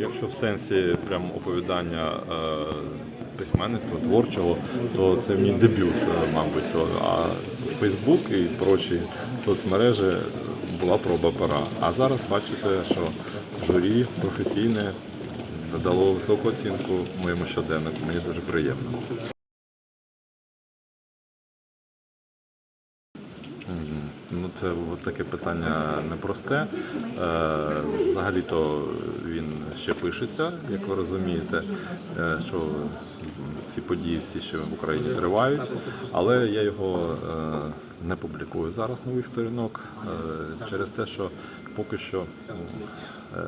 Якщо в сенсі прям оповідання е, письменництва, творчого, то це мій дебют, е, мабуть. То, а Фейсбук і прочі соцмережі була проба пера. А зараз бачите, що журі професійне дало високу оцінку моєму щоденнику. Мені дуже приємно. Ну, це таке питання непросте. Е, Взагалі-то ще пишеться, як ви розумієте, е, що ці події всі ще в Україні тривають, але я його е, не публікую зараз нових сторінок е, через те, що поки що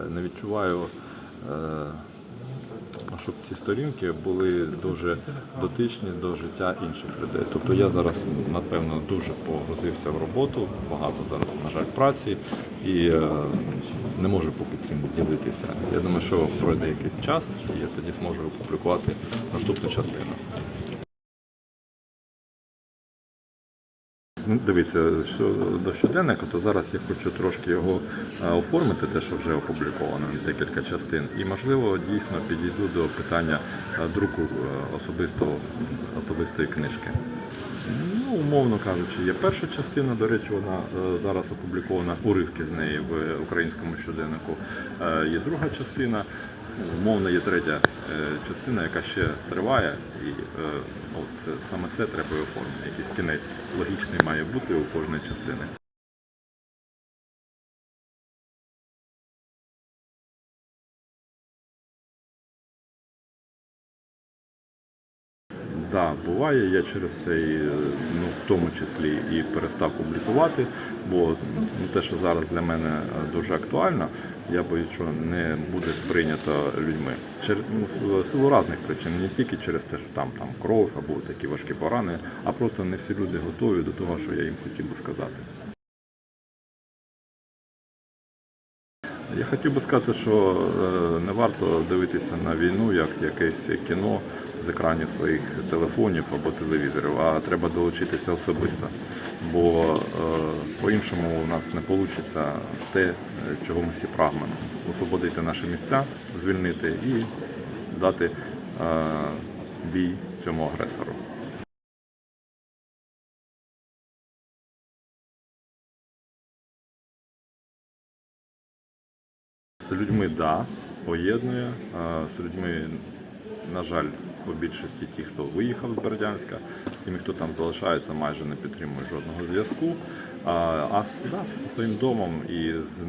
не відчуваю. щоб ці сторінки були дуже дотичні до життя інших людей. Тобто я зараз, напевно, дуже погрузився в роботу, багато зараз, на жаль, праці і не можу поки цим ділитися. Я думаю, що пройде якийсь час, і я тоді зможу опублікувати наступну частину. Ну, Дивіться, що до щоденника, то зараз я хочу трошки його е, оформити, те, що вже опубліковано, декілька частин. І, можливо, дійсно підійду до питання е, друку е, особистого, особистої книжки. Ну, умовно кажучи, є перша частина, до речі, вона е, зараз опублікована уривки з неї в українському щоденнику. Е, Є друга частина, умовно є третя е, частина, яка ще триває, і це, саме це треба оформити. Якийсь кінець логічний має бути у кожної частини. Да, буває. Я через це і, е, ну, в тому числі і перестав публікувати, бо ну, те, що зараз для мене е, дуже актуально, я боюсь, що не буде сприйнято людьми. Чер... ну, силу різних причин, не тільки через те, що там, там кров або такі важкі порани, а просто не всі люди готові до того, що я їм хотів би сказати. Я хотів би сказати, що е, не варто дивитися на війну як якесь кіно з екранів своїх телефонів або телевізорів, а треба долучитися особисто. Бо е, по-іншому у нас не вийде те, е, чого ми всі прагнемо. Освободити наші місця, звільнити і дати е, бій цьому агресору. З людьми да, поєднує. а З людьми, на жаль, по більшості ті, хто виїхав з Бердянська, з тими, хто там залишається, майже не підтримує жодного зв'язку. А, а да, зі своїм домом і з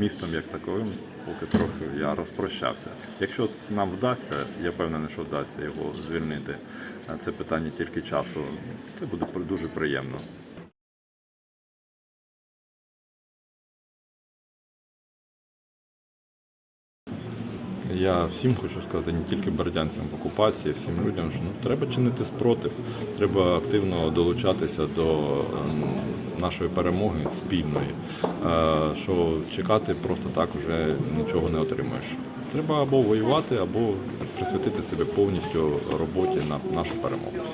містом як таковим, поки трохи я розпрощався. Якщо нам вдасться, я впевнений, що вдасться його звільнити. Це питання тільки часу. Це буде дуже приємно. Я всім хочу сказати, не тільки бордянцям в окупації, всім людям, що ну, треба чинити спротив, треба активно долучатися до ем, нашої перемоги спільної. Е, Що чекати просто так вже нічого не отримаєш. Треба або воювати, або присвятити себе повністю роботі на нашу перемогу.